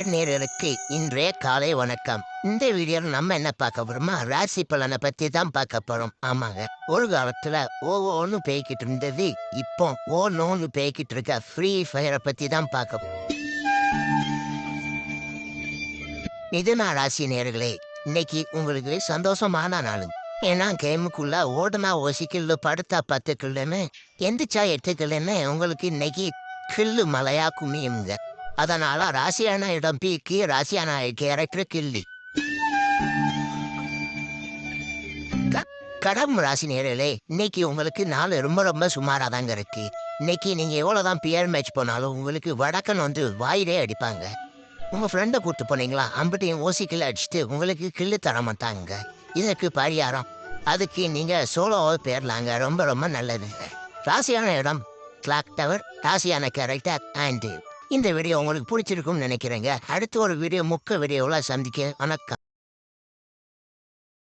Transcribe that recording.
நேர்களுக்கு இன்றைய காலை வணக்கம். இந்த வீடியோ நம்ம என்ன பார்க்க போறோமா ராசி பலனை பத்தி தான் பார்க்க போறோம். ஆமாங்க. ஒரு காலத்துல ஓன்னு பேய்கிட்டு இருந்தது இப்போ ஓ நோன்னு பேய்கிட்டு இருக்க ஃப்ரீ ஃபயரை பத்தி தான் பார்க்க மிதுனா ராசி நேர்களே. இன்னைக்கு உங்களுக்கு சந்தோஷமான நாளும் ஏன்னா கேமுக்குள்ள ஓடுனா ஓசிக்கில்லு படுத்தா பத்து எந்திரிச்சா எட்டு உங்களுக்கு இன்னைக்கு கில்லு மலையா குமியுங்க. அதனால ராசியான இடம் பீக்கி ராசியான கேரக்டர் கில்லி க- கடம் ராசி நேரலே இன்னைக்கு உங்களுக்கு நாள் ரொம்ப ரொம்ப சுமாராக தாங்க இருக்கு. இன்னைக்கு நீங்கள் எவ்வளோதான் பியர் மேட்ச் போனாலும் உங்களுக்கு வடக்கன் வந்து வாயிலே அடிப்பாங்க. உங்கள் ஃப்ரெண்டை கூப்பிட்டு போனீங்களா? அம்பிட்டையும் ஓசிக்கில் அடிச்சுட்டு உங்களுக்கு கில்லு தர மாட்டாங்க. இதற்கு பரிகாரம். அதுக்கு நீங்கள் சோலோவாக பேர்லாங்க. ரொம்ப ரொம்ப நல்லது ராசியான இடம் கிளாக் டவர் ராசியான கேரக்டர் அண்ட் இந்த வீடியோ உங்களுக்கு பிடிச்சிருக்கும்னு நினைக்கிறேங்க. அடுத்த ஒரு வீடியோ முக்க வீடியோவில் சந்திக்க வணக்கம்.